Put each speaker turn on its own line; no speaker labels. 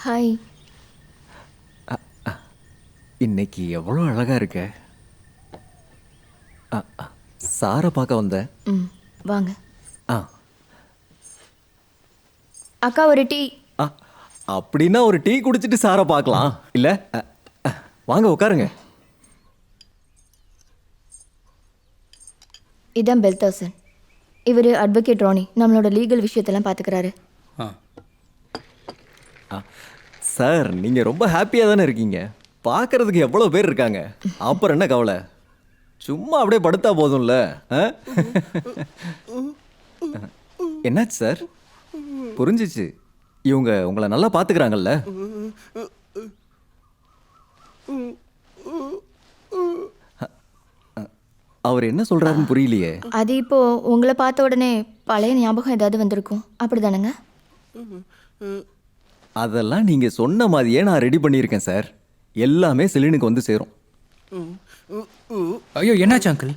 Hi
இன்னைக்கு எவ்வளோ அழகா இருக்க? சாரை பார்க்க வந்தேன்
ம் வாங்க.
ஆ.
அக்கா ஒரு டீ.
ஆ அப்படின்னா ஒரு டீ குடிச்சிட்டு சாரை பார்க்கலாம். இல்லை வாங்க உட்காருங்க.
இதான் பெல்தாசன். இவர் அட்வொகேட் ராணி நம்மளோட லீகல் விஷயத்தெல்லாம் பார்த்துக்கிறாரு
ஆ.
ஆ, சார் நீங்கள் ரொம்ப ஹாப்பியாக தானே இருக்கீங்க? பார்க்கறதுக்கு எவ்வளோ பேர் இருக்காங்க? அப்புறம் என்ன கவலை? சும்மா அப்படியே படுத்தா போதும்ல ஆ? என்னாச்சு சார்? புரிஞ்சிச்சு. இவங்க உங்களை நல்லா பார்த்துக்கிறாங்கல்ல? அவர் என்ன சொல்கிறாருன்னு புரியலையே.
அது இப்போ உங்களை பார்த்த உடனே பழைய ஞாபகம் ஏதாவது வந்திருக்கும்? அப்படிதானங்க?
அதெல்லாம் நீங்க சொன்ன மாதிரியே நான் ரெடி பண்ணியிருக்கேன் சார் எல்லாமே செலினுக்கு வந்து சேரும்.
ஐயோ என்னாச்சு அங்கிள்